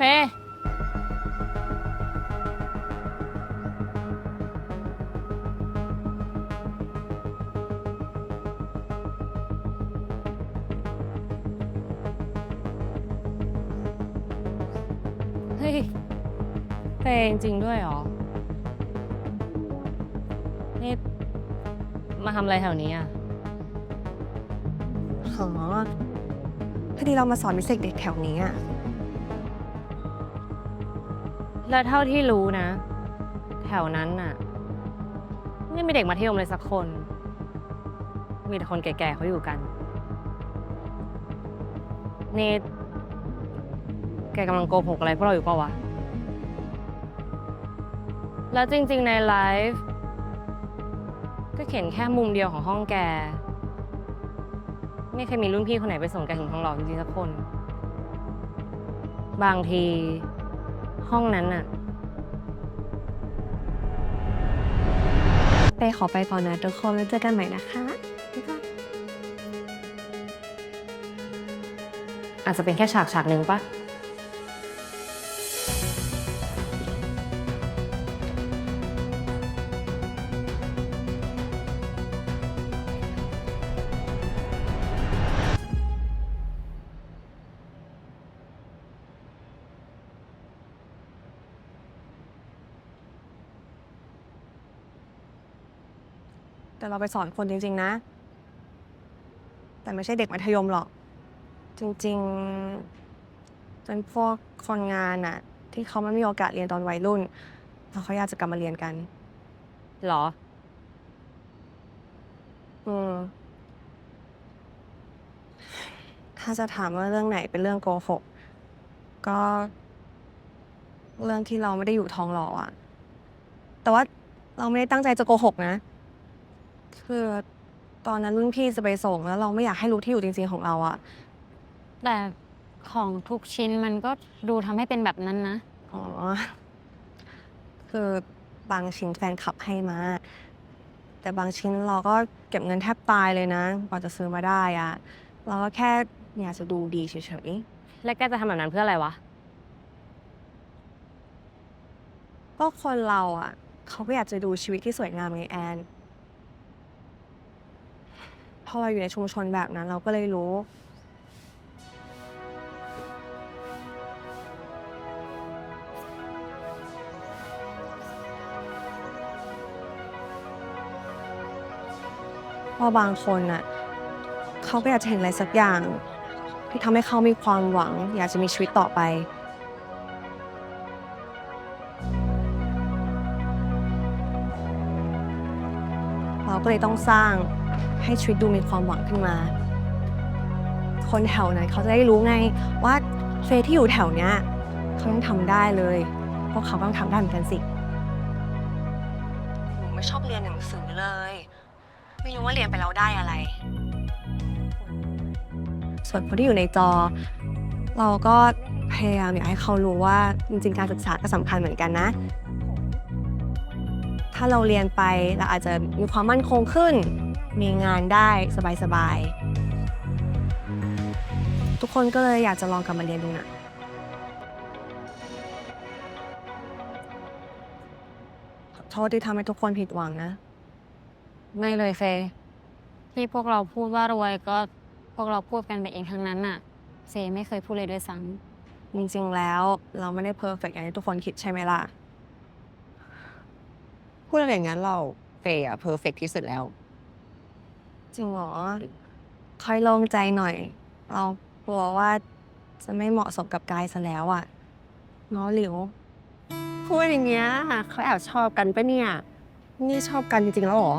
เฟย์เฮ้ยเฟยจริงด้วยเหรอ นี่ มาทำอะไรแถวนี้อะ อ๋อพอดีเรามาสอนวิเศษเด็กแถวนี้อะ แล้วเท่าที่รู้นะ แถวนั้นน่ะ ไม่มีเด็กมัธยมเลยสักคน มีแต่คนแก่ๆเขาอยู่กันนี่แกกำลังโกหกอะไรพวกเราอยู่เปล่าวะ แล้วจริง ๆ ในไลฟ์ก็เขียนแค่มุมเดียวของห้องแก ไม่เคยมีรุ่นพี่คนไหนไปส่งแกถึงทองหล่อจริงๆสักคน บางที ห้องนั้นอะไปขอไปก่อนนะทุกคนแล้วเจอกันใหม่นะคะอาจจะเป็นแค่ฉากฉากหนึ่งปะ แต่เราไปสอนคนจริง ๆ นะ แต่ไม่ใช่เด็กมัธยมหรอก จริงๆเป็นพวกคนงานอะที่เขาไม่มีโอกาสเรียนตอนวัยรุ่นแล้วเขาอยากจะกลับมาเรียนกัน หรอ อืมถ้าจะถามว่าเรื่องไหนเป็นเรื่องโกหก ก็ เรื่องที่เราไม่ได้อยู่ทองหล่ออะแต่ว่าเราไม่ได้ตั้งใจจะโกหกนะ คือตอนนั้นรุ่นพี่จะไปส่งแล้วเราไม่อยากให้รู้ที่อยู่จริงๆของเราอะแต่ของทุกชิ้นมันก็ดูทำให้เป็นแบบนั้นนะ อ๋อ คือบางชิ้นแฟนคลับให้มา แต่บางชิ้นเราก็เก็บเงินแทบตายเลยนะกว่าจะซื้อมาได้อะเราก็แค่อยากจะดูดีเฉยแล้วแกจะทำแบบนั้นเพื่ออะไรวะ ๆก็คนเราอะเขาก็อยากจะดูชีวิตที่สวยงามไงแอน พอเราอยู่ในชุมชนแบบนั้นเราก็เลยรู้พราบางคนน่ะเขาก็อยากจะเห็นอะไรสักอย่าง ที่ทำให้เขามีความหวัง อยากจะมีชีวิตต่อไป เราก็เลยต้องสร้าง ให้ชีวิตดูมีความหวังขึ้นมา คนแถวนั้นเขาจะได้รู้ไงว่าเฟยที่อยู่แถวเนี้ยเขายังทำได้เลย พวกเขาก็ต้องทำได้เหมือนกันสิ หนูไม่ชอบเรียนหนังสือเลย ไม่รู้ว่าเรียนไปแล้วได้อะไร ส่วนคนที่อยู่ในจอ เราก็พยายามอยากให้เขารู้ว่าจริงๆการศึกษาก็สำคัญเหมือนกันนะ ถ้าเราเรียนไปเราอาจจะมีความมั่นคงขึ้น มีงานได้สบายๆ ทุกคนก็เลยอยากจะลองกลับมาเรียนดูนะขอโทษที่ทำให้ทุกคนผิดหวังนะ ไม่เลยเฟยที่พวกเราพูดว่ารวยก็พวกเราพูดกันไปเองทั้งนั้นน่ะเฟยไม่เคยพูดเลยด้วยซ้จริงๆ แล้วเราไม่ได้เพอร์เฟกอย่างที่ทุกคนคิดใช่ไหมล่ะ พูดอะไรอย่างนั้นเราเฟย์อะเพอร์เฟกที่สุดแล้ว จริงเหรอค่อยโล่งใจหน่อย เรากลัวว่าจะไม่เหมาะสมกับกายซะแล้วอะง้อหลิว พูดอย่างเงี้ยเขาแอบชอบกันปะเนี่ย นี่ชอบกันจริงๆแล้วเหรอ